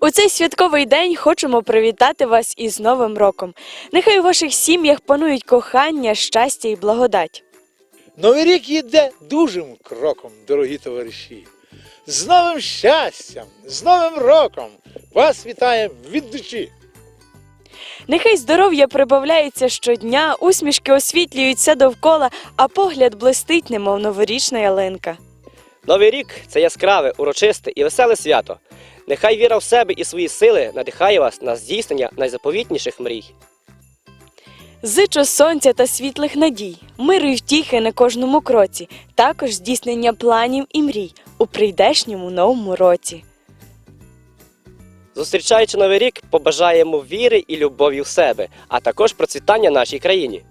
У цей святковий день хочемо привітати вас із Новим роком. Нехай у ваших сім'ях панують кохання, щастя і благодать. Новий рік йде дужим кроком, дорогі товариші. З новим щастям, з Новим роком! Вас вітає від душі! Нехай здоров'я прибавляється щодня, усмішки освітлюються довкола, а погляд блистить, немов новорічна ялинка. Новий рік це яскраве, урочисте і веселе свято. Нехай віра в себе і свої сили надихає вас на здійснення найзаповітніших мрій. Зичу сонця та світлих надій, миру й втіхи на кожному кроці, також здійснення планів і мрій у прийдешньому новому році. Зустрічаючи новий рік, побажаємо віри і любові в себе, а також процвітання нашій країні.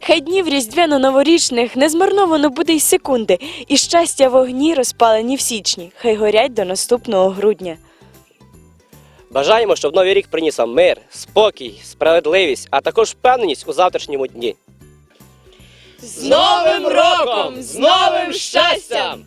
Хай днів різдвяно-новорічних не змарновано буде й секунди, і щастя вогні розпалені в січні, хай горять до наступного грудня. Бажаємо, щоб новий рік приніс вам мир, спокій, справедливість, а також впевненість у завтрашньому дні. З Новим роком! З новим щастям!